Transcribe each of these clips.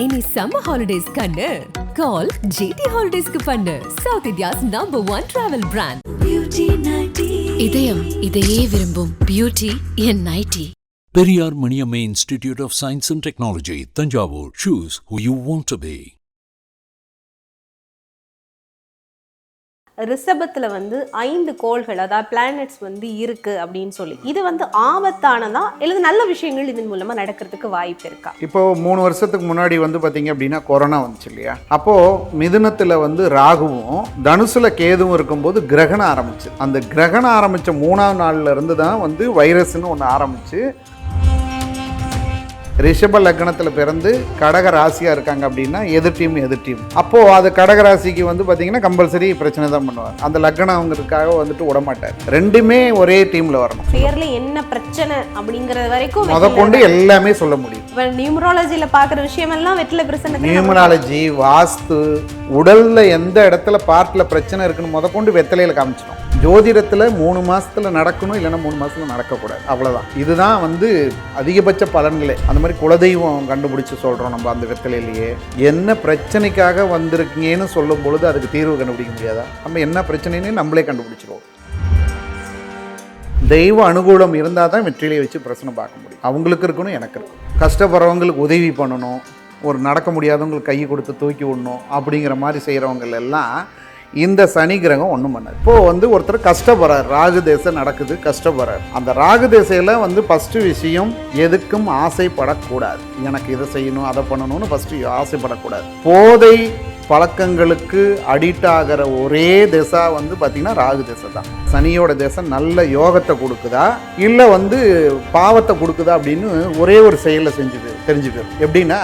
இனி summer holidays கண்ணு கால் GT ஹாலிடேஸ்க்கு பண்ணு south India's number one travel brand இதயம் இதையே விரும்பும் beauty N nighty Periyar Maniamma Institute of Science and Technology, Tanjavur. Choose who you want to be. ரிஷபத்தில் வந்து ஐந்து கோள்கள் அதாவது பிளானட்ஸ் வந்து இருக்கு அப்படின்னு சொல்லி. இது வந்து ஆபத்தானதா? இல்லை நல்ல விஷயங்கள் இதன் மூலமாக நடக்கிறதுக்கு வாய்ப்பு இருக்கா? இப்போ மூணு வருஷத்துக்கு முன்னாடி வந்து பார்த்தீங்க அப்படின்னா கொரோனா வந்துச்சு இல்லையா? அப்போ மிதுனத்தில் வந்து ராகுவும் தனுசுல கேதுவும் இருக்கும்போது கிரகணம் ஆரம்பிச்சு. அந்த கிரகணம் ஆரம்பிச்ச மூணாவது நாள்ல இருந்து தான் வந்து வைரஸ்னு ஒன்று ஆரம்பிச்சு ரிஷப லக்னத்தில் பிறந்து கடக ராசியாக இருக்காங்க அப்படின்னா எதிர் டீம் எதிர் டீம் அப்போது அது கடக ராசிக்கு வந்து பார்த்தீங்கன்னா கம்பல்சரி பிரச்சனை தான் பண்ணுவார். அந்த லக்னங்கிறதுக்காக வந்துட்டு விடமாட்டார். ரெண்டுமே ஒரே டீமில் வரணும். பேர்ல என்ன பிரச்சனை அப்படிங்கறது வரைக்கும் முத கொண்டு எல்லாமே சொல்ல முடியும். நியூமராலஜில பாக்குற விஷயம் எல்லாம் வெற்றில பிரச்சனை நியூமராலஜி வாஸ்து உடல்ல எந்த இடத்துல பார்ட்ல பிரச்சனை இருக்குன்னு முத கொண்டு வெத்தலையில காமிச்சிடும். ஜோதிடத்துல மூணு மாசத்துல நடக்கணும் இல்லைன்னா மூணு மாசத்துல நடக்கக்கூடாது. அவ்வளவுதான். இதுதான் வந்து அதிகபட்ச பலன்களே. அந்த மாதிரி குலதெய்வம் கண்டுபிடிச்சு சொல்றோம் நம்ம அந்த வெத்தலையிலேயே. என்ன பிரச்சனைக்காக வந்திருக்கீங்கன்னு சொல்லும் பொழுது அதுக்கு தீர்வு கண்டுபிடிக்க முடியாதா? நம்ம என்ன பிரச்சனைன்னு நம்மளே கண்டுபிடிச்சிருவோம். தெய்வ அனுகூலம் இருந்தால் தான் வெற்றிலையை வச்சு பிரச்சனை பார்க்க முடியும். அவங்களுக்கு இருக்கணும் எனக்கு இருக்கணும். கஷ்டப்படுறவங்களுக்கு உதவி பண்ணணும். ஒரு நடக்க முடியாதவங்களுக்கு கை கொடுத்து தூக்கி விடணும் அப்படிங்கிற மாதிரி செய்கிறவங்க எல்லாம் இந்த சனி கிரகம் ஒன்றும் பண்ணாது. இப்போது வந்து ஒருத்தர் கஷ்டப்படுறார். ராகு தேசம் நடக்குது கஷ்டப்படுறார். அந்த ராகு தேசையில் வந்து ஃபஸ்ட்டு விஷயம் எதுக்கும் ஆசைப்படக்கூடாது. எனக்கு இதை செய்யணும் அதை பண்ணணும்னு ஃபஸ்ட்டு ஆசைப்படக்கூடாது. போதை பழக்கங்களுக்கு அடிக்ட் ஆகிற ஒரே திசா வந்து பார்த்திங்கன்னா ராகு திசை தான் சனியோட திசை நல்ல யோகத்தை கொடுக்குதா? இல்லை வந்து பாவத்தை கொடுக்குதா அப்படின்னு ஒரே ஒரு செயலை செஞ்சுது தெரிஞ்சுக்கிறது எப்படின்னா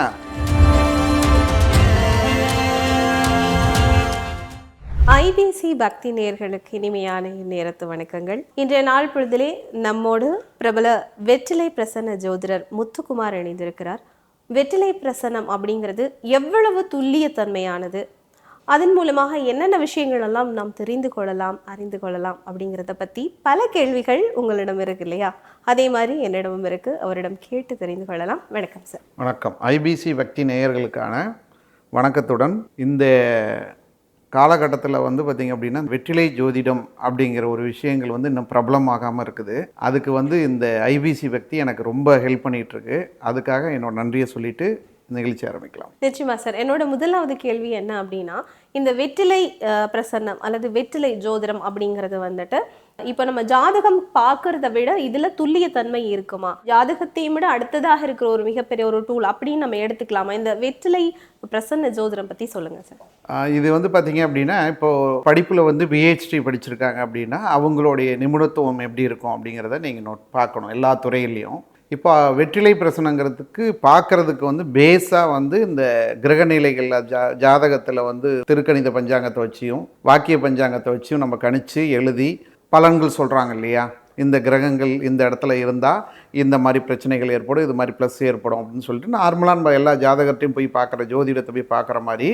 ஐபிசி பக்தி நேர்களுக்கு இனிமையான நேரத்து வணக்கங்கள். இன்றைய நாள் பொழுதிலே நம்மோடு பிரபல வெற்றிலை பிரசன்ன ஜோதிடர் முத்துக்குமார் இணைந்திருக்கிறார். வெற்றிலை பிரசன்னம் அப்படிங்கிறது எவ்வளவு துல்லியத்தன்மையானது அதன் மூலமாக என்னென்ன விஷயங்கள் எல்லாம் நாம் தெரிந்து கொள்ளலாம் அறிந்து கொள்ளலாம் அப்படிங்கிறத பற்றி பல கேள்விகள் உங்களிடம் இருக்கு இல்லையா? அதே மாதிரி என்னிடமும் இருக்கு. அவரிடம் கேட்டு தெரிந்து கொள்ளலாம். வணக்கம் சார். வணக்கம். ஐபிசி பக்தி நேயர்களுக்கான வணக்கத்துடன் இந்த காலகட்டத்தில் வந்து பார்த்திங்க அப்படின்னா வெற்றிலை ஜோதிடம் அப்படிங்கிற ஒரு விஷயங்கள் வந்து இன்னும் பிரபலமாகாமல் இருக்குது. அதுக்கு வந்து இந்த ஐபிசி வக்தி எனக்கு ரொம்ப ஹெல்ப் பண்ணிகிட்ருக்கு அதுக்காக என்னோட நன்றியை சொல்லிட்டு நிகழ்ச்சி ஆரம்பிக்கலாம். நிச்சயமா சார். என்னோட முதலாவது கேள்வி என்ன அப்படின்னா இந்த வெற்றிலை பிரசன்னம் அல்லது வெற்றிலை ஜோதிடம் அப்படிங்கிறது வந்துட்டு இப்போ நம்ம ஜாதகம் பார்க்கறத விட இதுல துல்லியத்தன்மை இருக்குமா? ஜாதகத்தையும் விட அடுத்ததாக இருக்கிற ஒரு மிகப்பெரிய ஒரு டூல் அப்படின்னு நம்ம எடுத்துக்கலாமா? இந்த வெற்றிலை பிரசன்ன ஜோதிடம் பத்தி சொல்லுங்க சார். இது வந்து பார்த்தீங்க அப்படின்னா இப்போது படிப்பில் வந்து பிஹெச்டி படிச்சிருக்காங்க அப்படின்னா அவங்களுடைய நிபுணத்துவம் எப்படி இருக்கும் அப்படிங்கிறத நீங்கள் நோட் பார்க்கணும் எல்லா துறையிலையும். இப்போ வெற்றிலை பிரசனங்கிறதுக்கு பார்க்கறதுக்கு வந்து பேஸாக வந்து இந்த கிரகநிலைகளில் ஜா ஜாதகத்தில் வந்து திருக்கணித பஞ்சாங்கத்தை வச்சியும் வாக்கிய பஞ்சாங்கத்தை வச்சியும் நம்ம கணித்து எழுதி பலன்கள் சொல்கிறாங்க இல்லையா? இந்த கிரகங்கள் இந்த இடத்துல இருந்தால் இந்த மாதிரி பிரச்சனைகள் ஏற்படும் இது மாதிரி ப்ளஸ் ஏற்படும் அப்படின்னு சொல்லிட்டு நார்மலாக நம்ம எல்லா ஜாதகத்தையும் போய் பார்க்குற ஜோதிடத்தை போய் பார்க்குற மாதிரி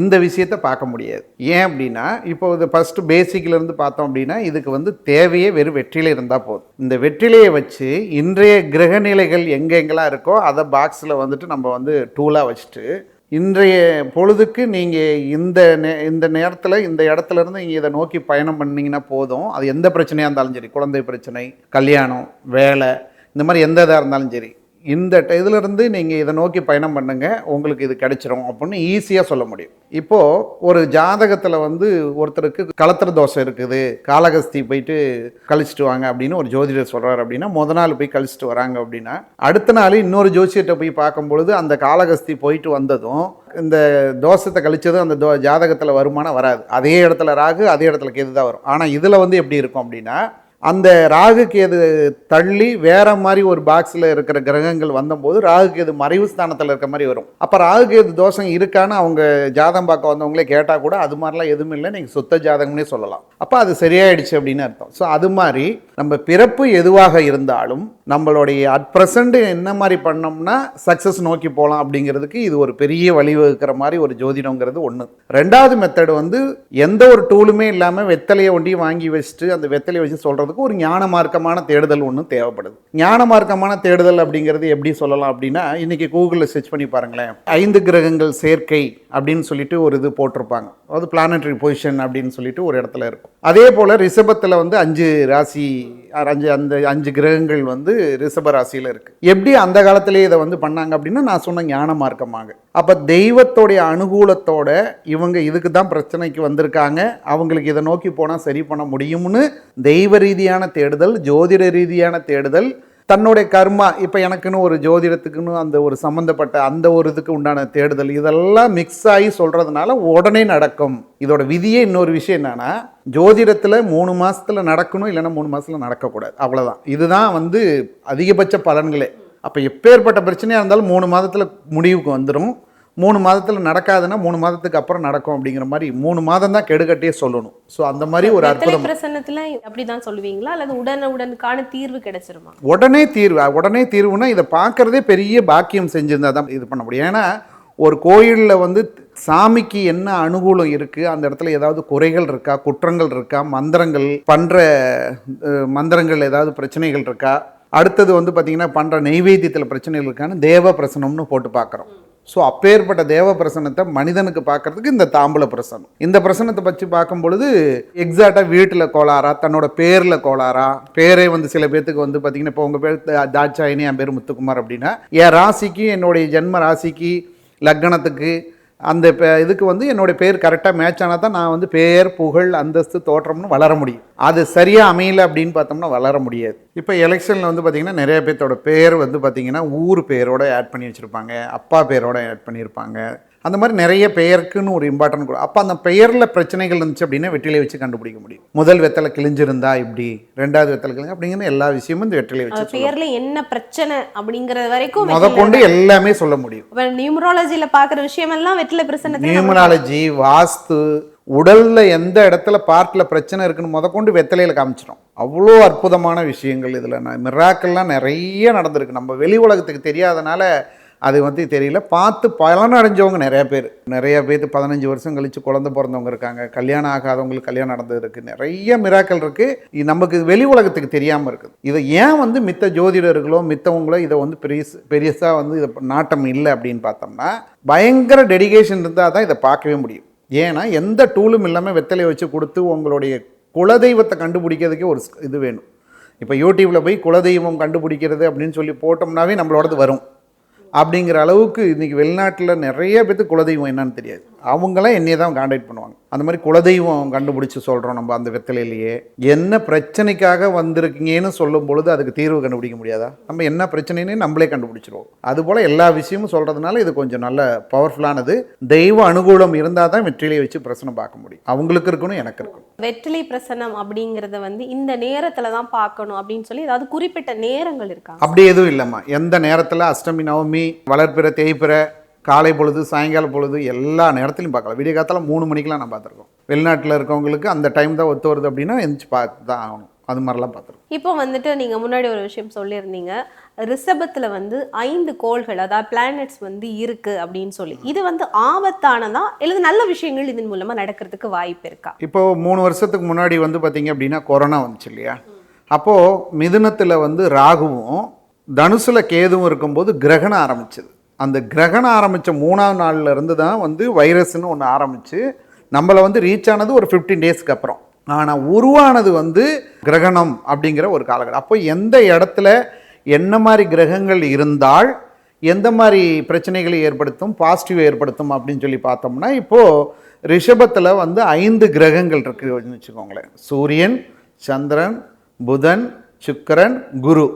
இந்த விஷயத்தை பார்க்க முடியாது. ஏன் அப்படின்னா இப்போ இது ஃபஸ்ட்டு பேசிக்லேருந்து பார்த்தோம் அப்படின்னா இதுக்கு வந்து தேவையே வெறும் வெற்றிலை இருந்தால் போதும். இந்த வெற்றிலையை வச்சு இன்றைய கிரகநிலைகள் எங்கெங்கெல்லாம் இருக்கோ அதை பாக்ஸில் வந்துட்டு நம்ம வந்து டூலாக வச்சுட்டு இன்றைய பொழுதுக்கு நீங்கள் இந்த நே இந்த நேரத்தில் இந்த இடத்துல இருந்து நீங்கள் இதை நோக்கி பயணம் பண்ணிங்கன்னா போதும். அது எந்த பிரச்சனையாக இருந்தாலும் சரி. குழந்தை பிரச்சனை கல்யாணம் வேலை இந்த மாதிரி எந்த இதாக இருந்தாலும் சரி. இந்த இதிலிருந்து நீங்கள் இதை நோக்கி பயணம் பண்ணுங்கள் உங்களுக்கு இது கிடைச்சிரும் அப்படின்னு ஈஸியாக சொல்ல முடியும். இப்போது ஒரு ஜாதகத்தில் வந்து ஒருத்தருக்கு கலத்திர தோசை இருக்குது. காலகஸ்தி போயிட்டு கழிச்சிட்டு வாங்க அப்படின்னு ஒரு ஜோதிடர் சொல்கிறார் அப்படின்னா முத நாள் போய் கழிச்சிட்டு வராங்க அப்படின்னா அடுத்த நாள் இன்னொரு ஜோசியர்கிட்ட போய் பார்க்கும்பொழுது அந்த காலகஸ்தி போயிட்டு வந்ததும் இந்த தோஷத்தை கழிச்சதும் அந்த தோ ஜாதகத்தில் வருமானம் வராது. அதே இடத்துல ராகு அதே இடத்துல கேது தான் வரும். ஆனால் இதில் வந்து எப்படி இருக்கும் அப்படின்னா அந்த ராகு கேது தள்ளி வேற மாதிரி ஒரு பாக்ஸில் இருக்கிற கிரகங்கள் வந்தபோது ராகு கேது மறைவு ஸ்தானத்தில் இருக்க மாதிரி வரும். அப்போ ராகு கேது தோஷம் இருக்கான்னு அவங்க ஜாதகம் பார்க்க வந்தவங்களே கேட்டால் கூட அது மாதிரிலாம் எதுவும் இல்லை நீங்கள் சுத்த ஜாதகம்னே சொல்லலாம். அப்போ அது சரியாயிடுச்சு அப்படின்னு அர்த்தம். ஸோ அது மாதிரி நம்ம பிறப்பு எதுவாக இருந்தாலும் நம்மளுடைய அட் ப்ரெசண்ட் என்ன மாதிரி பண்ணோம்னா சக்ஸஸ் நோக்கி போகலாம் அப்படிங்கிறதுக்கு இது ஒரு பெரிய வழிவகுக்கிற மாதிரி ஒரு ஜோதிடங்கிறது ஒன்று ரெண்டாவது மெத்தடு வந்து எந்த ஒரு டூலுமே இல்லாமல் வெத்தலையை ஒண்டி வாங்கி வச்சுட்டு அந்த வெத்தலையை வச்சு சொல்கிறது சொல்கிறதுக்கு ஒரு ஞான மார்க்கமான தேடுதல் ஒன்று தேவைப்படுது. ஞான மார்க்கமான தேடுதல் அப்படிங்கிறது எப்படி சொல்லலாம் அப்படின்னா இன்றைக்கி கூகுளில் சர்ச் பண்ணி பாருங்களேன். ஐந்து கிரகங்கள் சேர்க்கை அப்படின்னு சொல்லிட்டு ஒரு இது போட்டிருப்பாங்க. அதாவது பிளானட்ரி பொசிஷன் அப்படின்னு சொல்லிட்டு ஒரு இடத்துல இருக்கும். அதே போல் ரிஷபத்தில் வந்து அஞ்சு ராசி அஞ்சு அந்த அஞ்சு கிரகங்கள் வந்து ரிஷப ராசியில் இருக்குது எப்படி அந்த காலத்திலே இதை வந்து பண்ணாங்க அப்படின்னா நான் சொன்ன ஞான மார்க்கமாக. அப்போ தெய்வத்தோடைய அனுகூலத்தோட இவங்க இதுக்கு தான் பிரச்சனைக்கு வந்திருக்காங்க. அவங்களுக்கு இதை நோக்கி போனால் சரி பண்ண முடியும்னு தெய்வ ரீதியான தேடுதல் ஜோதிட ரீதியான தேடுதல் தன்னுடைய கர்மா இப்போ எனக்குன்னு ஒரு ஜோதிடத்துக்குன்னு அந்த ஒரு சம்மந்தப்பட்ட அந்த ஒரு இதுக்கு உண்டான தேடுதல் இதெல்லாம் மிக்ஸ் ஆகி சொல்கிறதுனால உடனே நடக்கும். இதோட விதியே இன்னொரு விஷயம் என்னென்னா ஜோதிடத்தில் மூணு மாதத்தில் நடக்கணும் இல்லைன்னா மூணு மாதத்தில் நடக்கக்கூடாது. அவ்வளோதான் இதுதான் வந்து அதிகபட்ச பலன்களே. அப்போ எப்பேற்பட்ட பிரச்சனையாக இருந்தாலும் மூணு மாதத்தில் முடிவுக்கு வந்துடும் மூணு மாதத்தில் நடக்காதுன்னா மூணு மாதத்துக்கு அப்புறம் நடக்கும் அப்படிங்கிற மாதிரி மூணு மாதம் தான் கெடுகட்டியே சொல்லணும். ஸோ அந்த மாதிரி ஒரு அற்புதம். பிரசன்னத்துல அப்படிதான் சொல்லுவீங்களா? அல்லது உடனே உடனுக்கான தீர்வு கிடைச்சிருமா? உடனே தீர்வு உடனே தீர்வுனா இதை பார்க்கறதே பெரிய பாக்கியம் செஞ்சிருந்தா தான் இது பண்ண முடியும். ஏன்னா ஒரு கோயிலில் வந்து சாமிக்கு என்ன அனுகூலம் இருக்குது அந்த இடத்துல ஏதாவது குறைகள் இருக்கா? குற்றங்கள் இருக்கா? மந்திரங்கள் பண்ணுற மந்திரங்கள் ஏதாவது பிரச்சனைகள் இருக்கா? அடுத்தது வந்து பார்த்திங்கன்னா பண்ணுற நெய்வேத்தியத்தில் பிரச்சனைகள் இருக்கான்னு தேவ பிரசனம்னு போட்டு பார்க்குறோம். ஸோ அப்பேற்பட்ட தேவ பிரசனத்தை மனிதனுக்கு பார்க்கறதுக்கு இந்த தாம்பூல பிரசனம். இந்த பிரசனத்தை பற்றி பார்க்கும் பொழுது எக்ஸாக்டாக வீட்டில் கோளாறா தன்னோட பேரில் கோளாறா பேரே வந்து சில பேர்த்துக்கு வந்து பார்த்தீங்கன்னா இப்போ உங்கள் பேர் தா- தாட்சாயினி என் பேர் முத்துக்குமார் அப்படின்னா என் ராசிக்கு என்னுடைய ஜென்ம ராசிக்கு லக்னத்துக்கு அந்த இதுக்கு வந்து என்னுடைய பேர் கரெக்டாக மேட்ச் ஆனால் தான் நான் வந்து பேர் புகழ் அந்தஸ்து தோற்றம்னு வளர முடியும். அது சரியாக அமையல அப்படின்னு பார்த்தோம்னா வளர முடியாது. இப்போ எலெக்ஷனில் வந்து பார்த்திங்கன்னா நிறைய பேர்த்தோட பேர் வந்து பார்த்திங்கன்னா ஊர் பேரோட ஆட் பண்ணி வச்சுருப்பாங்க அப்பா பேரோட ஆட் பண்ணியிருப்பாங்க அந்த மாதிரி நிறைய பெயருக்குன்னு ஒரு இம்பார்ட்டன்ட் கொடு. அப்போ அந்த பெயரில் பிரச்சனைகள் இருந்துச்சு அப்படின்னா வெற்றிலை வச்சு கண்டுபிடிக்க முடியும். முதல் வெத்தலை கிழிஞ்சிருந்தா இப்படி ரெண்டாவது வெத்தலை கிழிஞ்சு அப்படிங்கிற எல்லா விஷயமும் இந்த வெற்றிலை வச்சு பேர்ல என்ன பிரச்சனை அப்படிங்கறது வரைக்கும் முத கொண்டு எல்லாமே சொல்ல முடியும். நியூமராலஜில பாக்குற விஷயம் எல்லாம் வெற்றிலை நம்ம- நியூமராலஜி வாஸ்து உடல்ல எந்த இடத்துல பார்ட்ல பிரச்சனை இருக்குன்னு முத கொண்டு வெத்தலையில காமிச்சிடும் அவ்வளோ அற்புதமான விஷயங்கள் இதில். மிராக்கள்லாம் நிறைய நடந்திருக்கு. நம்ம வெளி உலகத்துக்கு தெரியாதனால அது வந்து தெரியல. பார்த்து பலனடைஞ்சவங்க நிறைய பேர். நிறைய பேர் பதினஞ்சு வருஷம் கழிச்சு குழந்தை பிறந்தவங்க இருக்காங்க. கல்யாணம் ஆகாதவங்களுக்கு கல்யாணம் நடந்தது இருக்குது நிறைய மிராக்கள் இருக்குது நமக்கு வெளி உலகத்துக்கு தெரியாமல் இருக்குது. இதை ஏன் வந்து மித்த ஜோதிடர்களோ மித்தவங்களோ இதை வந்து பெரிய பெரியசாக வந்து இதை நாட்டம் இல்லை அப்படின்னு பார்த்தோம்னா பயங்கர டெடிகேஷன் இருந்தால் தான் இதை பார்க்கவே முடியும். ஏன்னா எந்த டூலும் இல்லாமல் வெத்தலையை வச்சு கொடுத்து உங்களுடைய குலதெய்வத்தை கண்டுபிடிக்கிறதுக்கே ஒரு ஸ்- இது வேணும். இப்போ யூடியூப்பில் போய் குலதெய்வம் கண்டுபிடிக்கிறது அப்படின்னு சொல்லி போட்டோம்னாவே நம்மளோடது வரும். அப்படிங்கிற அளவுக்கு இன்றைக்கி வெளிநாட்டில் நிறைய பேர்த்துக்கு குலதெய்வம் என்னன்னு தெரியாது. அவங்களாம் என்னையை தான் காண்டாக்ட் பண்ணுவாங்க. அந்த மாதிரி குலதெய்வம் கண்டுபிடிச்சி சொல்கிறோம் நம்ம அந்த வெத்தலையிலேயே. என்ன பிரச்சனைக்காக வந்திருக்கீங்கன்னு சொல்லும் பொழுது அதுக்கு தீர்வு கண்டுபிடிக்க முடியாதா? நம்ம என்ன பிரச்சனைன்னு நம்மளே கண்டுபிடிச்சிருவோம். அதுபோல் எல்லா விஷயமும் சொல்கிறதுனால இது கொஞ்சம் நல்ல பவர்ஃபுல்லானது தெய்வ அனுகூலம் இருந்தால் தான் வெற்றிலையை வச்சு பிரச்சனை பார்க்க முடியும். அவங்களுக்கு இருக்கணும் எனக்கு இருக்கணும். வெற்றிலை பிரசன்னம் அப்படிங்கிறத வந்து இந்த நேரத்துல தான் பார்க்கணும் அப்படின்னு சொல்லி ஏதாவது குறிப்பிட்ட நேரங்கள் இருக்கா? அப்படி எதுவும் இல்லைம்மா. எந்த நேரத்தில் அஷ்டமி நவமி வளர்ப்பிற தேய்ப்பிற காலை பொழுது சாயங்கால பொழுது எல்லா நேரத்துலையும் பார்க்கலாம். விடிய காலத்தில் மூணு மணிக்கெலாம் நான் பார்த்துருக்கோம். வெளிநாட்டில் இருக்கவங்களுக்கு அந்த டைம் தான் ஒத்து வருது அப்படின்னா எந்திரிச்சு பார்த்து தான் ஆகணும். அது மாதிரிலாம் பார்த்துருக்கோம். இப்போ வந்துட்டு நீங்க முன்னாடி ஒரு விஷயம் சொல்லியிருந்தீங்க. ரிஷபத்துல வந்து ஐந்து கோள்கள் அதாவது பிளானட்ஸ் வந்து இருக்கு அப்படின்னு சொல்லி. இது வந்து ஆபத்தானதா? இல்லது நல்ல விஷயங்கள் இதன் மூலமா நடக்கிறதுக்கு வாய்ப்பு இருக்கா? இப்போ மூணு வருஷத்துக்கு முன்னாடி வந்து பார்த்தீங்க அப்படின்னா கொரோனா வந்துச்சு இல்லையா? அப்போது மிதுனத்தில் வந்து ராகுவும் தனுசில் கேதுவும் இருக்கும்போது கிரகணம் ஆரம்பிச்சது. அந்த கிரகணம் ஆரம்பித்த மூணாவது நாள்ல இருந்து தான் வந்து வைரஸ்னு ஒன்று ஆரம்பித்து நம்மளை வந்து ரீச் ஆனது ஒரு ஃபிஃப்டீன் டேஸ்க்கு அப்புறம். ஆனால் உருவானது வந்து கிரகணம் அப்படிங்கிற ஒரு காலகட்டம். அப்போ எந்த இடத்துல என்ன மாதிரி கிரகங்கள் இருந்தால் எந்த மாதிரி பிரச்சனைகளை ஏற்படுத்தும் பாசிட்டிவ் ஏற்படுத்தும் அப்படின்னு சொல்லி பார்த்தோம்னா இப்போது ரிஷபத்தில் வந்து ஐந்து கிரகங்கள் இருக்குன்னு வச்சுக்கோங்களேன். சூரியன் சந்திரன் புதன் சுக்கிரன் குரு.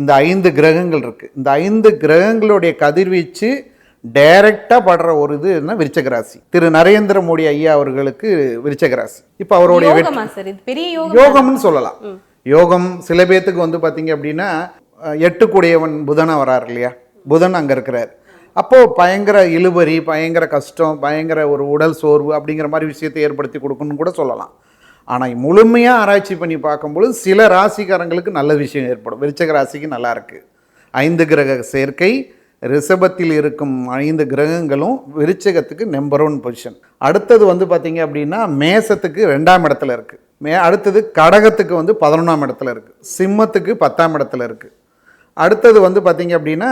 இந்த ஐந்து கிரகங்கள் இருக்குது இந்த ஐந்து கிரகங்களுடைய கதிர்வீச்சு டைரக்டாக படுற ஒரு இது என்ன விருச்சக ராசி. திரு நரேந்திர மோடி ஐயா அவர்களுக்கு விருச்சக ராசி. இப்போ அவருடைய யோகம்னு சொல்லலாம். யோகம் சில பேர்த்துக்கு வந்து பார்த்தீங்க அப்படின்னா அஹ், எட்டுக்குடையவன் புதனா வரார் இல்லையா? புதன் அங்கே இருக்கிறார். அப்போது பயங்கர இழுபறி பயங்கர கஷ்டம் பயங்கர ஒரு உடல் சோர்வு அப்படிங்கிற மாதிரி விஷயத்தை ஏற்படுத்தி கொடுக்கணும்னு கூட சொல்லலாம். ஆனால் முழுமையாக ஆராய்ச்சி பண்ணி பார்க்கும்பொழுது சில ராசிக்காரங்களுக்கு நல்ல விஷயம் ஏற்படும். விருச்சக ராசிக்கு நல்லா இருக்கு. ஐந்து கிரக சேர்க்கை ரிஷபத்தில் இருக்கும் ஐந்து கிரகங்களும் விருச்சகத்துக்கு நம்பர் ஒன் பொசிஷன் அடுத்தது வந்து பார்த்தீங்க அப்படின்னா மேசத்துக்கு ரெண்டாம் இடத்துல இருக்குது மே அடுத்தது கடகத்துக்கு வந்து பதினொன்றாம் இடத்துல இருக்குது சிம்மத்துக்கு பத்தாம் இடத்துல இருக்குது அடுத்தது வந்து பார்த்திங்க அப்படின்னா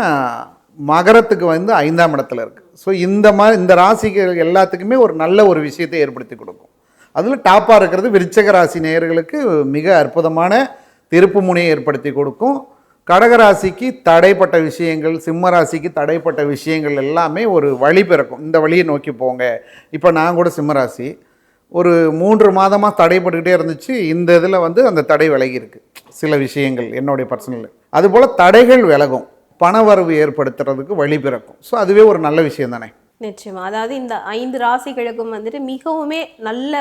மகரத்துக்கு வந்து ஐந்தாம் இடத்துல இருக்குது ஸோ இந்த மாதிரி இந்த ராசிகள் எல்லாத்துக்குமே ஒரு நல்ல ஒரு விஷயத்தை ஏற்படுத்தி கொடுக்கும். அதில் டாப்பாக இருக்கிறது விருச்சக ராசி நேயர்களுக்கு மிக அற்புதமான திருப்பு முனையை ஏற்படுத்தி கொடுக்கும். கடகராசிக்கு தடைப்பட்ட விஷயங்கள் சிம்ம ராசிக்கு தடைப்பட்ட விஷயங்கள் எல்லாமே ஒரு வழி பிறக்கும். இந்த வழியை நோக்கி போங்க. இப்போ நான் கூட சிம்மராசி. ஒரு மூன்று மாதமாக தடைப்பட்டுக்கிட்டே இருந்துச்சு. இந்த இதில் வந்து அந்த தடை விலகியிருக்கு சில விஷயங்கள் என்னுடைய பர்சனல் அதுபோல் தடைகள் விலகும். பணவரவு ஏற்படுத்துறதுக்கு வழி பிறக்கும். ஸோ அதுவே ஒரு நல்ல விஷயம் தானே நிச்சயமா. அதாவது இந்த ஐந்து ராசிகளுக்கும் வந்துட்டு மிகவுமே நல்ல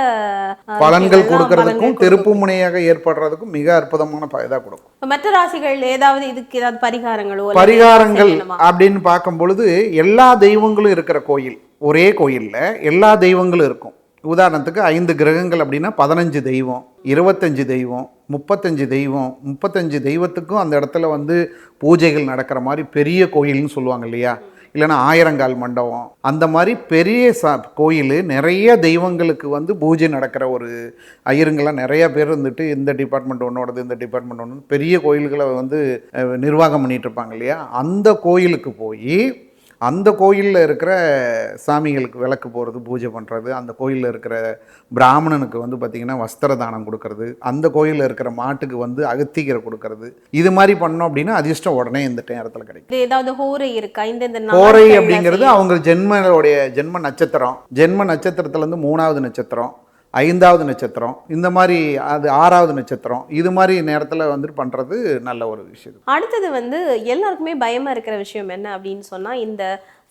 பலன்கள் கொடுக்கறதுக்கும் திருப்பு முனையாக ஏற்படுறதுக்கும் மிக அற்புதமான இதாக கொடுக்கும். மற்ற ராசிகள் ஏதாவது இதுக்கு ஏதாவது பரிகாரங்களோ பரிகாரங்கள்? அப்படின்னு பார்க்கும் பொழுது எல்லா தெய்வங்களும் இருக்கிற கோயில் ஒரே கோயிலில் எல்லா தெய்வங்களும் இருக்கும். உதாரணத்துக்கு ஐந்து கிரகங்கள் அப்படின்னா பதினஞ்சு தெய்வம் இருபத்தஞ்சு தெய்வம் முப்பத்தஞ்சு தெய்வம் முப்பத்தஞ்சு தெய்வத்துக்கும் அந்த இடத்துல வந்து பூஜைகள் நடக்கிற மாதிரி பெரிய கோயில்னு சொல்லுவாங்க இல்லையா? இல்லைன்னா ஆயிரங்கால் மண்டபம். அந்த மாதிரி பெரிய சா கோயில் நிறைய தெய்வங்களுக்கு வந்து பூஜை நடக்கிற ஒரு ஐயருங்கெல்லாம் நிறைய பேர் இருந்துட்டு இந்த டிபார்ட்மெண்ட் ஒன்றோடது இந்த டிபார்ட்மெண்ட் ஒன்று பெரிய கோயில்களை வந்து நிர்வாகம் பண்ணிகிட்டு இருப்பாங்க இல்லையா? அந்த கோயிலுக்கு போய் அந்த கோயிலில் இருக்கிற சாமிகளுக்கு விளக்கு போகிறது பூஜை பண்ணுறது அந்த கோயிலில் இருக்கிற பிராமணனுக்கு வந்து பார்த்திங்கன்னா வஸ்திர தானம் கொடுக்கறது அந்த கோயிலில் இருக்கிற மாட்டுக்கு வந்து அகத்திகரை கொடுக்கறது இது மாதிரி பண்ணோம் அப்படின்னா அதிர்ஷ்டம் உடனே இந்த நேரத்தில் கிடைக்கும். ஏதாவது ஹோரை இருக்கா? இந்த நாட்கள்ல அப்படிங்கிறது அவங்க ஜென்மனுடைய ஜென்ம நட்சத்திரம். ஜென்ம நட்சத்திரத்துலேருந்து மூணாவது நட்சத்திரம். ஐந்தாவது நட்சத்திரம் இந்த மாதிரி அது ஆறாவது நட்சத்திரம் இது மாதிரி நேரத்தில் வந்துட்டு பண்ணுறது நல்ல ஒரு விஷயம். அடுத்தது வந்து எல்லாருக்குமே பயமாக இருக்கிற விஷயம் என்ன அப்படின்னு சொன்னால் இந்த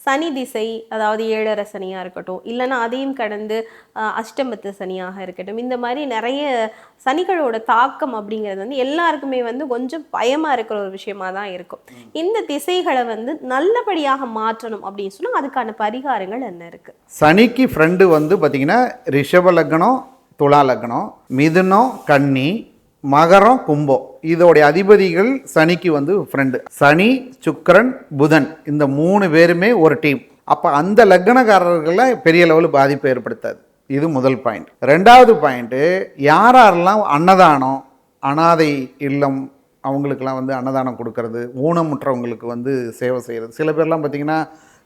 சனி திசை அதாவது ஏழரை சனியாக இருக்கட்டும் இல்லைன்னா அதையும் கடந்து அஷ்டமத்து சனியாக இருக்கட்டும் இந்த மாதிரி நிறைய சனிகளோட தாக்கம் அப்படிங்கிறது வந்து எல்லாருக்குமே வந்து கொஞ்சம் பயமாக இருக்கிற ஒரு விஷயமா தான் இருக்கும். இந்த திசைகளை வந்து நல்லபடியாக மாற்றணும் அப்படின்னு சொன்னால் அதுக்கான பரிகாரங்கள் என்ன இருக்குது சனிக்கு ஃப்ரெண்டு வந்து பார்த்திங்கன்னா ரிஷப லக்னம் துலா லக்னம் மிதுனம் கன்னி மகரம் கும்பம். இதோடைய அதிபதிகள் சனிக்கு வந்து ஃப்ரெண்டு சனி சுக்கரன் புதன். இந்த மூணு பேருமே ஒரு டீம் அப்போ அந்த லக்னக்காரர்களை பெரிய லெவலில் பாதிப்பை ஏற்படுத்தாது. இது முதல் பாயிண்ட் ரெண்டாவது பாயிண்ட்டு யார் யாரெல்லாம் அன்னதானம் அனாதை இல்லம் அவங்களுக்கெல்லாம் வந்து அன்னதானம் கொடுக்கறது ஊனமுற்றவங்களுக்கு வந்து சேவை செய்கிறது சில பேர்லாம் பார்த்திங்கன்னா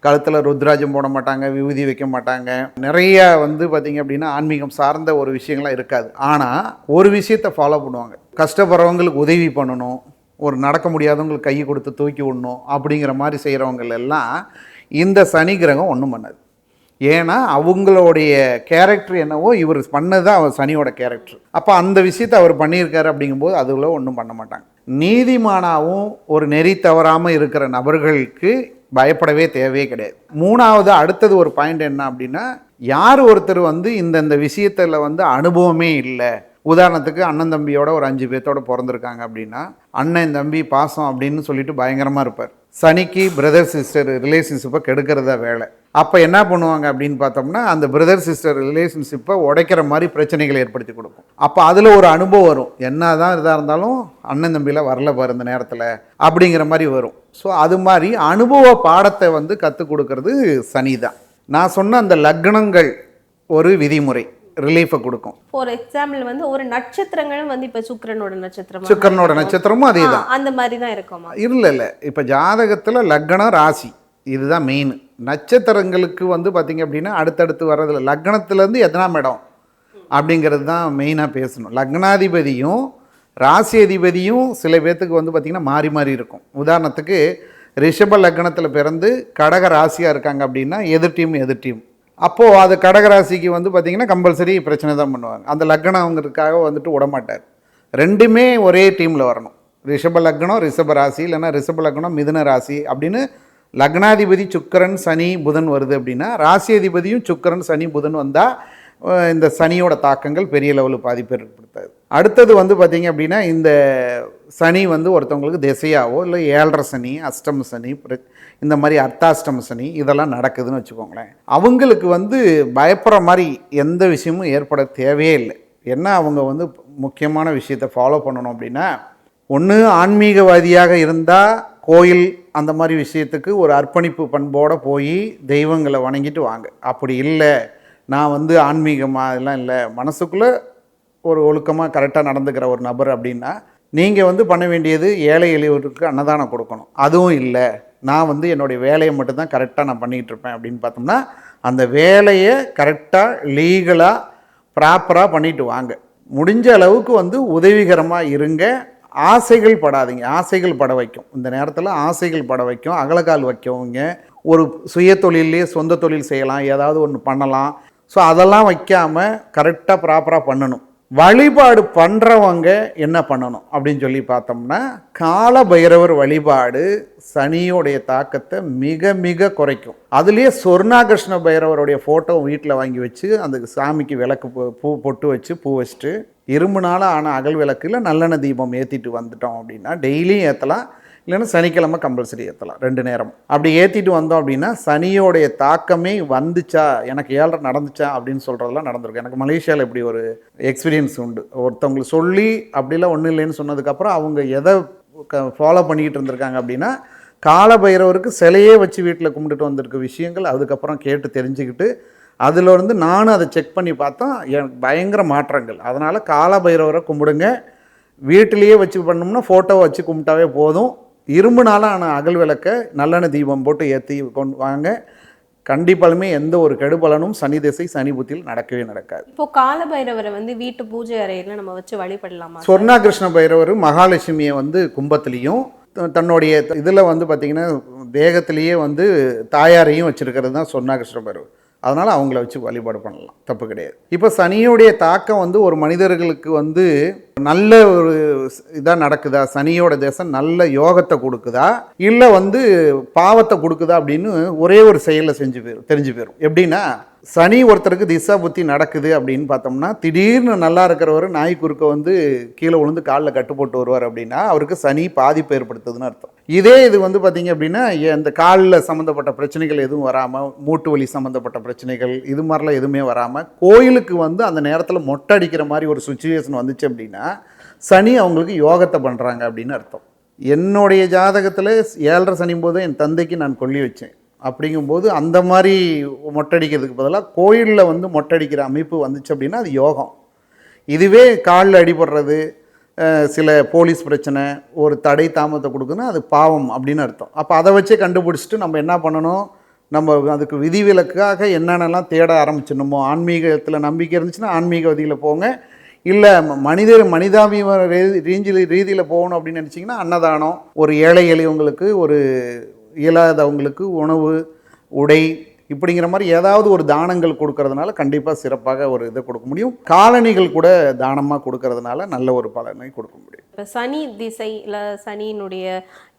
கழுத்தில் ருத்ராஜம் போட மாட்டாங்க விபூதி வைக்க மாட்டாங்க. நிறைய வந்து பார்த்திங்க அப்படின்னா ஆன்மீகம் சார்ந்த ஒரு விஷயங்கள்லாம் இருக்காது. ஆனால் ஒரு விஷயத்தை ஃபாலோ பண்ணுவாங்க. கஷ்டப்படுறவங்களுக்கு உதவி பண்ணணும் ஒரு நடக்க முடியாதவங்களுக்கு கை கொடுத்து தூக்கி விடணும் அப்படிங்கிற மாதிரி செய்கிறவங்க எல்லாம் இந்த சனி கிரகம் ஒன்றும் பண்ணாது. ஏன்னா அவங்களுடைய கேரக்டர் என்னவோ இவர் பண்ணது தான் அவர் சனியோட கேரக்டர் அப்போ அந்த விஷயத்தை அவர் பண்ணியிருக்காரு அப்படிங்கும்போது அதுல ஒன்றும் பண்ண மாட்டாங்க. நீதிமானாவும் ஒரு நெறி தவறாமல் இருக்கிற நபர்களுக்கு பயப்படவே தேவையே கிடையாது. மூணாவது அடுத்தது ஒரு பாயிண்ட் என்ன அப்படின்னா யார் ஒருத்தர் வந்து இந்தந்த விஷயத்தில் வந்து அனுபவமே இல்லை உதாரணத்துக்கு அண்ணன் தம்பியோட ஒரு அஞ்சு பேர்த்தோட பிறந்திருக்காங்க அப்படின்னா அண்ணன் தம்பி பாசம் அப்படின்னு சொல்லிட்டு பயங்கரமாக இருப்பார். சனிக்கு பிரதர் சிஸ்டர் ரிலேஷன்ஷிப்பை கெடுக்கிறதா வேலை. அப்போ என்ன பண்ணுவாங்க அப்படின்னு பார்த்தோம்னா அந்த பிரதர் சிஸ்டர் ரிலேஷன்ஷிப்பை உடைக்கிற மாதிரி பிரச்சனைகளை ஏற்படுத்தி கொடுக்கும். அப்போ அதில் ஒரு அனுபவம் வரும். என்ன தான் இதாக இருந்தாலும் அண்ணன் தம்பியில் வரல பாரு இந்த நேரத்தில் அப்படிங்கிற மாதிரி வரும். ஸோ அது மாதிரி அனுபவ பாடத்தை வந்து கற்றுக் கொடுக்கறது சனி தான் நான் சொன்ன அந்த லக்னங்கள் ஒரு விதிமுறை. ரிலீஃபை கொடுக்கும். ஃபார் எக்ஸாம்பிள் வந்து ஒரு நட்சத்திரங்களும் வந்து இப்ப சுக்கிரனோட நட்சத்திரம் சுக்கரனோட நட்சத்திரமும் அதே தான். அந்த மாதிரி தான் இருக்குமா? இல்லை இல்லை. இப்போ ஜாதகத்தில் லக்னம் ராசி இதுதான் மெயின் நட்சத்திரங்களுக்கு வந்து பார்த்திங்க அப்படின்னா அடுத்தடுத்து வர்றதுல லக்னத்துலேருந்து எத்தனாம் இடம் அப்படிங்கிறது தான் மெயினாக பேசணும். லக்னாதிபதியும் ராசி அதிபதியும் சில பேர்த்துக்கு வந்து பார்த்திங்கன்னா மாறி மாறி இருக்கும். உதாரணத்துக்கு ரிஷப லக்னத்தில் பிறந்து கடக ராசியாக இருக்காங்க அப்படின்னா எதிர் டீம் எதிர் டீம் அப்போது அது கடகராசிக்கு வந்து பார்த்திங்கன்னா கம்பல்சரி பிரச்சனை தான் பண்ணுவாங்க. அந்த லக்னம் லக்னங்கிறதுக்காக வந்துட்டு விடமாட்டார். ரெண்டுமே ஒரே டீமில் வரணும். ரிஷப லக்னம் ரிஷப ராசி இல்லைன்னா ரிஷப லக்னம் மிதுன ராசி அப்படின்னு லக்னாதிபதி சுக்கரன் சனி புதன் வருது அப்படின்னா ராசி அதிபதியும் சுக்கரன் சனி புதன் வந்தால் இந்த சனியோட தாக்கங்கள் பெரிய லெவலில் பாதிப்பு ஏற்படுத்தாது. அடுத்தது வந்து பார்த்திங்க அப்படின்னா இந்த சனி வந்து ஒருத்தவங்களுக்கு திசையாவோ இல்லை ஏழரை சனி அஷ்டம சனி பிர- இந்த மாதிரி அர்த்தாஷ்டம சனி இதெல்லாம் நடக்குதுன்னு வச்சுக்கோங்களேன். அவங்களுக்கு வந்து பயப்படுற மாதிரி எந்த விஷயமும் ஏற்பட தேவையே இல்லை. என்ன அவங்க வந்து முக்கியமான விஷயத்தை ஃபாலோ பண்ணணும் அப்படின்னா ஒன்று ஆன்மீகவாதியாக இருந்தால் கோயில் அந்த மாதிரி விஷயத்துக்கு ஒரு அர்ப்பணிப்பு பண்போடு போய் தெய்வங்களை வணங்கிட்டு வாங்க. அப்படி இல்லை நான் வந்து ஆன்மீகமாக இதெல்லாம் இல்லை மனசுக்குள்ளே ஒரு ஒழுக்கமாக கரெக்டாக நடந்துக்கிற ஒரு நபர் அப்படின்னா நீங்கள் வந்து பண்ண வேண்டியது ஏழை எளியவருக்கு அன்னதானம் கொடுக்கணும். அதுவும் இல்லை. நான் வந்து என்னுடைய வேலையை மட்டும்தான் கரெக்டாக நான் பண்ணிகிட்டு இருப்பேன் அப்படின்னு பார்த்தோம்னா அந்த வேலையை கரெக்டாக லீகலாக ப்ராப்பராக பண்ணிட்டு வாங்க. முடிஞ்ச அளவுக்கு வந்து உதவிகரமாக இருங்க. ஆசைகள் படாதீங்க. ஆசைகள் பட வைக்கும். இந்த நேரத்தில் ஆசைகள் பட வைக்கும். அகலக்கால் வைக்கவங்க. ஒரு சுய தொழிலே சொந்த தொழில் செய்யலாம். ஏதாவது ஒன்று பண்ணலாம். ஸோ அதெல்லாம் வைக்காமல் கரெக்டாக ப்ராப்பராக பண்ணணும். வழிபாடு பண்ணுறவங்க என்ன பண்ணணும் அப்படின்னு சொல்லி பார்த்தோம்னா கால பைரவர் வழிபாடு சனியோடைய தாக்கத்தை மிக மிக குறைக்கும். அதுலேயே சொர்ணாகிருஷ்ண பைரவருடைய ஃபோட்டோ வீட்டில் வாங்கி வச்சு அந்த சாமிக்கு விளக்கு பூ- பொட்டு வச்சு பூ வச்சுட்டு இரும்பு நாளாக ஆன அகல் விளக்கில் நல்லெண்ணெய் தீபம் ஏற்றிட்டு வந்துட்டோம் அப்படின்னா டெய்லியும் ஏற்றலாம் இல்லைன்னா சனிக்கிழமை கம்பல்சரி ஏற்றலாம் ரெண்டு நேரம். அப்படி ஏற்றிட்டு வந்தோம் அப்படின்னா சனியோடைய தாக்கமே வந்துச்சா எனக்கு ஏழரை நடந்துச்சா அப்படின்னு சொல்கிறதெல்லாம் நடந்திருக்கு எனக்கு மலேசியாவில் இப்படி ஒரு எக்ஸ்பீரியன்ஸ் உண்டு. ஒருத்தவங்களுக்கு சொல்லி அப்படிலாம் ஒன்றும் இல்லைன்னு சொன்னதுக்கப்புறம் அவங்க எதை ஃபாலோ பண்ணிக்கிட்டு இருந்திருக்காங்க அப்படின்னா காலபைரவருக்கு சிலையே வச்சு வீட்டில் கும்பிட்டுட்டு வந்திருக்க விஷயங்கள் அதுக்கப்புறம் கேட்டு தெரிஞ்சுக்கிட்டு அதில் இருந்து நானும் அதை செக் பண்ணி பார்த்தா எனக்கு பயங்கர மாற்றங்கள். அதனால் காலபைரவரை கும்பிடுங்க. வீட்டிலேயே வச்சு பண்ணோம்னா ஃபோட்டோவை வச்சு கும்பிட்டாவே போதும். இரும்புனால ஆன அகல் விளக்கை நல்லெண்ணெய் தீபம் போட்டு ஏற்றி கொண்டு வாங்க. கண்டிப்பாலுமே எந்த ஒரு கெடுபலனும் சனி திசை சனி புத்தியில் நடக்கவே நடக்காது. இப்போ காலபைரவரை வந்து வீட்டு பூஜை அறையில நம்ம வச்சு வழிபடலாமா சொர்ணா கிருஷ்ண பைரவர் மகாலட்சுமியை வந்து கும்பத்துலேயும் தன்னுடைய இதில் வந்து பார்த்திங்கன்னா தேகத்திலேயே வந்து தாயாரையும் வச்சிருக்கிறது தான் சொர்ணா கிருஷ்ண பைரவர். அதனால் அவங்கள வச்சு வழிபாடு பண்ணலாம். தப்பு கிடையாது. இப்போ சனியுடைய தாக்கம் வந்து ஒரு மனிதர்களுக்கு வந்து நல்ல ஒரு இதாக நடக்குதா? சனியோட தேசம் நல்ல யோகத்தை கொடுக்குதா? இல்லை வந்து பாவத்தை கொடுக்குதா அப்படின்னு ஒரே ஒரு செயலை செஞ்சு போயிடும் தெரிஞ்சு போயிடும் எப்படின்னா சனி ஒருத்தருக்கு திசா புத்தி நடக்குது அப்படின்னு பார்த்தோம்னா திடீர்னு நல்லா இருக்கிறவர் நாய் குறுக்க வந்து கீழே விழுந்து காலில் கட்டு போட்டு வருவார் அப்படின்னா அவருக்கு சனி பாதிப்பு ஏற்படுத்துதுன்னு அர்த்தம். இதே இது வந்து பார்த்தீங்க அப்படின்னா இந்த காலில் சம்மந்தப்பட்ட பிரச்சனைகள் எதுவும் வராமல் மூட்டு வலி சம்மந்தப்பட்ட பிரச்சனைகள் இது மாதிரிலாம் எதுவுமே வராமல் கோயிலுக்கு வந்து அந்த நேரத்தில் மொட்டை அடிக்கிற மாதிரி ஒரு சுச்சுவேஷன் வந்துச்சு அப்படின்னா சனி அவங்களுக்கு யோகத்தை பண்ணுறாங்க அப்படின்னு அர்த்தம். என்னுடைய ஜாதகத்தில் ஏழரை சனியும் போது என் தந்தைக்கு நான் கொல்லி வச்சேன். அப்படிங்கும்போது அந்த மாதிரி மொட்டடிக்கிறதுக்கு பதிலாக கோயிலில் வந்து மொட்டடிக்கிற அமைப்பு வந்துச்சு அப்படின்னா அது யோகம். இதுவே காலில் அடிபடுறது சில போலீஸ் பிரச்சனை ஒரு தடை தாமதத்தை கொடுக்குன்னா அது பாவம் அப்படின்னு அர்த்தம். அப்போ அதை வச்சே கண்டுபிடிச்சிட்டு நம்ம என்ன பண்ணணும்? நம்ம அதுக்கு விதிவிலக்காக என்னென்னலாம் தேட ஆரம்பிச்சிடணுமோ ஆன்மீகத்தில் நம்பிக்கை இருந்துச்சுன்னா ஆன்மீகவதியில் போங்க. இல்லை மனிதர் மனிதாபிம ரீஞ்சில் ரீதியில் போகணும் அப்படின்னு நினச்சிங்கன்னா அன்னதானம் ஒரு ஏழை எளியவங்களுக்கு ஒரு இயலாதவங்களுக்கு உணவு உடை இப்படிங்கிற மாதிரி ஏதாவது ஒரு தானங்கள் கொடுக்கறதுனால கண்டிப்பாக சிறப்பாக ஒரு இதை கொடுக்க முடியும். காலணிகள் கூட தானமாக கொடுக்கறதுனால நல்ல ஒரு பலனை கொடுக்க முடியும். இப்போ சனி திசை இல்ல சனியினுடைய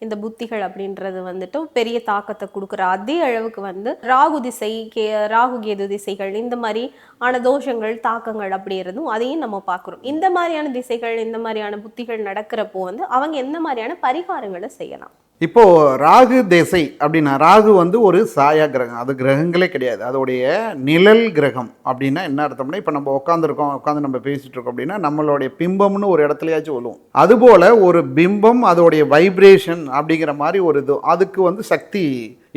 இந்த புத்திகள் அப்படின்றது வந்துட்டு பெரிய தாக்கத்தை கொடுக்குற அதே அளவுக்கு வந்து ராகு திசை கே ராகு கேது திசைகள் இந்த மாதிரி ஆன தோஷங்கள் தாக்கங்கள் அப்படி இருந்தும் அதையும் நம்ம பார்க்குறோம். இந்த மாதிரியான திசைகள் இந்த மாதிரியான புத்திகள் நடக்கிறப்போ வந்து அவங்க எந்த மாதிரியான பரிகாரங்களை செய்யலாம்? இப்போ ராகு திசை அப்படின்னா ராகு வந்து ஒரு சாயா கிரகம். அது கிரகங்களே கிடையாது. அதோடைய நிழல் கிரகம் அப்படின்னா என்ன அர்த்தம்னா இப்போ நம்ம உட்காந்துருக்கோம் உட்காந்து நம்ம பேசிட்டு இருக்கோம் அப்படின்னா நம்மளுடைய பிம்பம்னு ஒரு இடத்துலயாச்சும் சொல்லுவோம் அதுபோல் ஒரு பிம்பம் அதோடைய வைப்ரேஷன் அப்படிங்கிற மாதிரி ஒரு இது. அதுக்கு வந்து சக்தி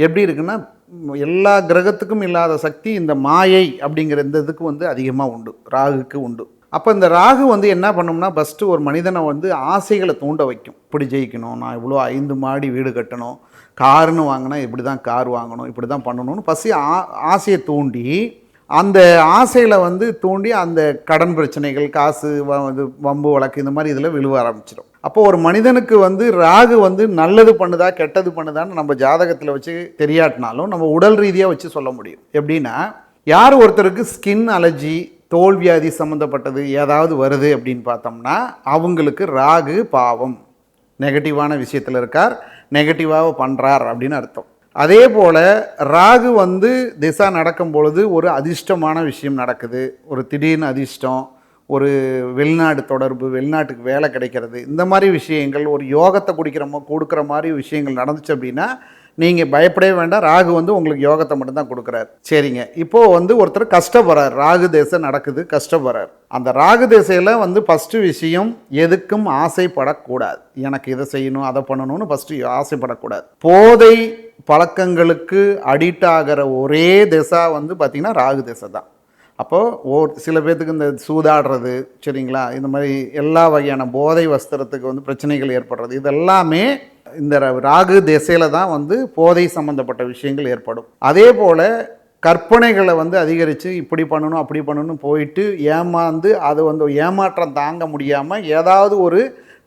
எப்படி இருக்குன்னா எல்லா கிரகத்துக்கும் இல்லாத சக்தி இந்த மாயை அப்படிங்கிற இந்த இதுக்கு வந்து அதிகமாக உண்டு ராகுக்கு உண்டு. அப்போ இந்த ராகு வந்து என்ன பண்ணும்னா ஃபஸ்ட்டு ஒரு மனிதனை வந்து ஆசைகளை தூண்ட வைக்கும். இப்படி ஜெயிக்கணும் நான் இவ்வளோ ஐந்து மாடி வீடு கட்டணும் காருன்னு வாங்கினா இப்படி தான் கார் வாங்கணும் இப்படி தான் பண்ணணும்னு பசி ஆ ஆசையை தூண்டி அந்த ஆசையில் வந்து தூண்டி அந்த கடன் பிரச்சனைகள் காசு வ- இது வம்பு வழக்கு இந்த மாதிரி இதில் விழுவ ஆரம்பிச்சிடும் அப்போ ஒரு மனிதனுக்கு வந்து ராகு வந்து நல்லது பண்ணுதா கெட்டது பண்ணுதான்னு நம்ம ஜாதகத்தில் வச்சு தெரியாட்டினாலும் நம்ம உடல் ரீதியாக வச்சு சொல்ல முடியும். எப்படின்னா யார் ஒருத்தருக்கு ஸ்கின் அலர்ஜி தோல் வியாதி சம்மந்தப்பட்டது ஏதாவது வருது அப்படின்னு பார்த்தோம்னா அவங்களுக்கு ராகு பாவம். நெகட்டிவான விஷயத்தில் இருக்கார் நெகட்டிவாக பண்ணுறார் அப்படின்னு அர்த்தம். அதே போல் ராகு வந்து திசா நடக்கும் பொழுது ஒரு அதிர்ஷ்டமான விஷயம் நடக்குது. ஒரு திடீர்னு அதிர்ஷ்டம் ஒரு வெளிநாடு தொடர்பு வெளிநாட்டுக்கு வேலை கிடைக்கிறது. இந்த மாதிரி விஷயங்கள் ஒரு யோகத்தை குடிக்கிற கொடுக்குற மாதிரி விஷயங்கள் நடந்துச்சு அப்படின்னா நீங்கள் பயப்படவே வேண்டாம். ராகு வந்து உங்களுக்கு யோகத்தை மட்டும்தான் கொடுக்குறாரு. சரிங்க. இப்போது வந்து ஒருத்தர் கஷ்டப்படுறார். ராகு தேசம் நடக்குது கஷ்டப்படுறார். அந்த ராகு தேசையில் வந்து ஃபஸ்ட்டு விஷயம் எதுக்கும் ஆசைப்படக்கூடாது. எனக்கு இதை செய்யணும் அதை பண்ணணும்னு ஃபஸ்ட்டு ஆசைப்படக்கூடாது. போதை பழக்கங்களுக்கு அடிக்ட் ஆகிற ஒரே திசா வந்து பார்த்திங்கன்னா ராகு திசை தான். அப்போது ஓர் சில பேர்த்துக்கு இந்த சூதாடுறது சரிங்களா? இந்த மாதிரி எல்லா வகையான போதை வஸ்திரத்துக்கு வந்து பிரச்சனைகள் ஏற்படுறது இதெல்லாமே இந்த ராகு திசையில் தான் வந்து போதை சம்மந்தப்பட்ட விஷயங்கள் ஏற்படும். அதே போல் கற்பனைகளை வந்து அதிகரித்து இப்படி பண்ணணும் அப்படி பண்ணணும் போயிட்டு ஏமாந்து அது வந்து ஏமாற்றம் தாங்க முடியாமல் ஏதாவது ஒரு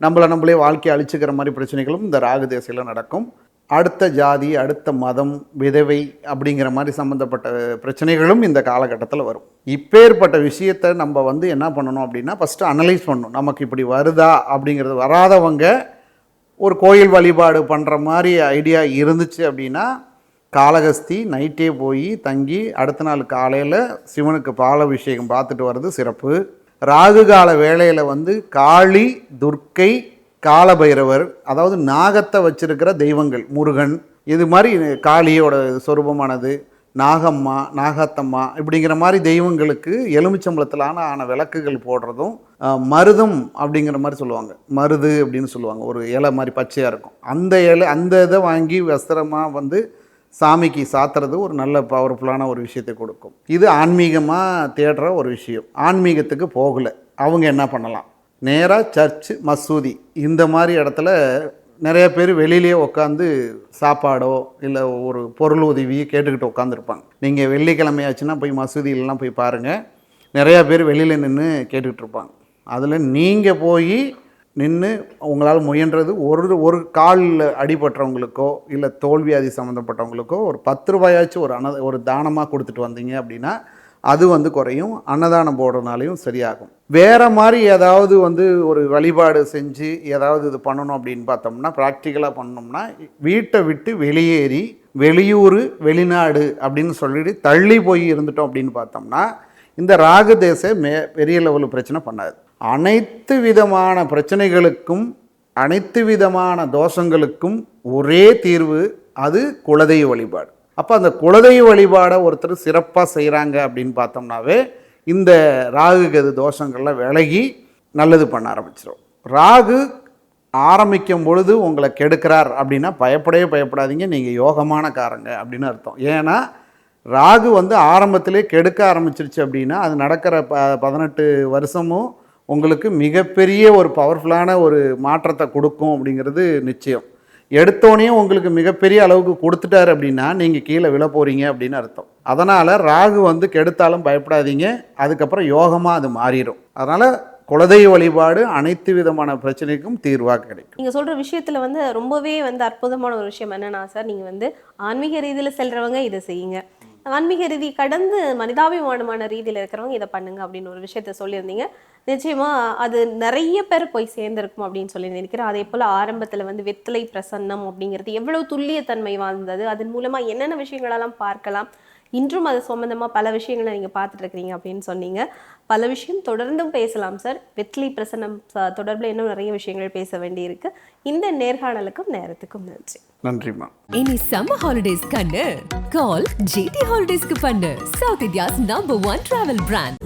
நம்மளை நம்மளே வாழ்க்கையை அழிச்சுக்கிற மாதிரி பிரச்சனைகளும் இந்த ராகு திசையில் நடக்கும். அடுத்த ஜாதி அடுத்த மதம் விதவை அப்படிங்கிற மாதிரி சம்மந்தப்பட்ட பிரச்சனைகளும் இந்த காலகட்டத்தில் வரும். இப்பேற்பட்ட விஷயத்தை நம்ம வந்து என்ன பண்ணணும் அப்படின்னா ஃபஸ்ட்டு அனலைஸ் பண்ணணும். நமக்கு இப்படி வருதா அப்படிங்கிறது வராதவங்க ஒரு கோயில் வழிபாடு பண்ணுற மாதிரி ஐடியா இருந்துச்சு அப்படின்னா காளகஸ்தி நைட்டே போய் தங்கி அடுத்த நாள் காலையில் சிவனுக்கு பாலாபிஷேகம் பார்த்துட்டு வர்றது சிறப்பு. ராகு கால வேளையில் வந்து காளி துர்க்கை காலபைரவர் அதாவது நாகத்தை வச்சிருக்கிற தெய்வங்கள் முருகன் இது மாதிரி காளியோட சொரூபமானது நாகம்மா நாகத்தம்மா இப்படிங்கிற மாதிரி தெய்வங்களுக்கு எலுமிச்சம்பளத்திலான ஆன விளக்குகள் போடுறதும் மருதம் அப்படிங்கிற மாதிரி சொல்லுவாங்க. மருது அப்படின்னு சொல்லுவாங்க. ஒரு இலை மாதிரி பச்சையாக இருக்கும். அந்த இலை அந்த இதை வாங்கி வஸ்திரமாக வந்து சாமிக்கு சாத்துறது ஒரு நல்ல பவர்ஃபுல்லான ஒரு விஷயத்தை கொடுக்கும். இது ஆன்மீகமாக தேடுற ஒரு விஷயம். ஆன்மீகத்துக்கு போகலை. அவங்க என்ன பண்ணலாம்? நேராக சர்ச்சு மசூதி. இந்த மாதிரி இடத்துல நிறைய பேர் வெளியிலேயே உட்காந்து சாப்பாடோ இல்லை ஒரு பொருள் உதவியோ கேட்டுக்கிட்டு உட்காந்துருப்பாங்க நீங்கள் வெள்ளிக்கிழமையாச்சுன்னா போய் மசூதியிலலாம் போய் பாருங்கள் நிறையா பேர் வெளியில் நின்று கேட்டுக்கிட்டு இருப்பாங்க அதில் நீங்கள் போய் நின்று உங்களால் முயன்றது ஒரு ஒரு காலில் அடிபட்டவங்களுக்கோ இல்லை தோல்வியாதி சம்மந்தப்பட்டவங்களுக்கோ ஒரு பத்து ரூபாயாச்சும் ஒரு அன ஒரு தானமாக கொடுத்துட்டு வந்தீங்க அப்படின்னா அது வந்து குறையும் அன்னதானம் போடுறதுனாலையும் சரியாகும். வேறு மாதிரி ஏதாவது வந்து ஒரு வழிபாடு செஞ்சு ஏதாவது இது பண்ணணும் அப்படின்னு பார்த்தோம்னா ப்ராக்டிக்கலாக பண்ணோம்னா வீட்டை விட்டு வெளியேறி வெளியூர் வெளிநாடு அப்படின்னு சொல்லிட்டு தள்ளி போய் இருந்துட்டோம் அப்படின்னு பார்த்தோம்னா இந்த ராகு தேச மே பெரிய லெவலில் பிரச்சனை பண்ணாது. அனைத்து விதமான பிரச்சனைகளுக்கும் அனைத்து விதமான தோஷங்களுக்கும் ஒரே தீர்வு அது குலதெய்வ வழிபாடு. அப்போ அந்த குலதெய்வ வழிபாடை ஒருத்தர் சிறப்பாக செய்கிறாங்க அப்படின்னு பார்த்தோம்னாவே இந்த ராகு கது தோஷங்கள்லாம் விலகி நல்லது பண்ண ஆரம்பிச்சிடும் ராகு ஆரம்பிக்கும் பொழுது உங்களை கெடுக்கிறார் அப்படின்னா பயப்படவே பயப்படாதீங்க நீங்கள் யோகமான காரங்க அப்படின்னு அர்த்தம். ஏன்னா ராகு வந்து ஆரம்பத்திலே கெடுக்க ஆரம்பிச்சிருச்சு அப்படின்னா அது நடக்கிற ப பதினெட்டு வருஷமும் உங்களுக்கு மிகப்பெரிய ஒரு பவர்ஃபுல்லான ஒரு மாற்றத்தை கொடுக்கும் அப்படிங்கிறது நிச்சயம். எடுத்தோடனே உங்களுக்கு மிகப்பெரிய அளவுக்கு கொடுத்துட்டாரு அப்படின்னா நீங்கள் கீழே விழ போகிறீங்க அப்படின்னு அர்த்தம். அதனால் ராகு வந்து கெடுத்தாலும் பயப்படாதீங்க. அதுக்கப்புறம் யோகமாக அது மாறிடும். அதனால் குலதெய்வ வழிபாடு அனைத்து விதமான பிரச்சனைக்கும் தீர்வாக கிடைக்கும். நீங்கள் சொல்கிற விஷயத்தில் வந்து ரொம்பவே வந்து அற்புதமான ஒரு விஷயம் என்னன்னா சார் நீங்கள் வந்து ஆன்மீக ரீதியில் செல்கிறவங்க இதை செய்யுங்க. ஆன்மீக ரீதி கடந்து மனிதாபிமானமான ரீதியில இருக்கிறவங்க இதை பண்ணுங்க அப்படின்னு ஒரு விஷயத்த சொல்லியிருந்தீங்க. நிச்சயமா அது நிறைய பேர் போய் சேர்ந்திருக்கும் அப்படின்னு சொல்லி நினைக்கிறேன் அதே போல ஆரம்பத்துல வந்து வெத்தலை பிரசன்னம் அப்படிங்கிறது எவ்வளவு துல்லியத்தன்மை வாழ்ந்தது அதன் மூலமா என்னென்ன விஷயங்களெல்லாம் பார்க்கலாம் இன்றும் அது சம்பந்தமா பல விஷயங்களை நீங்க பார்த்துட்டு இருக்கிறீங்க அப்படின்னு சொன்னீங்க. பல விஷயம் தொடர்ந்தும் பேசலாம் சார். வெற்றிலை பிரசன்னம் தொடர்புல இன்னும் நிறைய விஷயங்கள் பேச வேண்டியிருக்கு. இந்த நேர்காணலுக்கும் நேரத்துக்கும் நன்றி. நன்றிம்மா இனி சம்மர் ஹாலிடேஸ் கண்ணு. கால் ஜிடி ஹாலிடேஸ்க்கு பண்ணு. South India's number one travel brand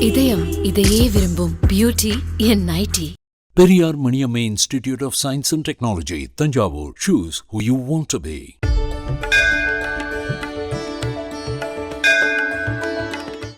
இதயம் இதையே விரும்பும். Beauty N nighty Periyar Maniamma Institute of Science and Technology, Tanjavur. Choose who you want to be.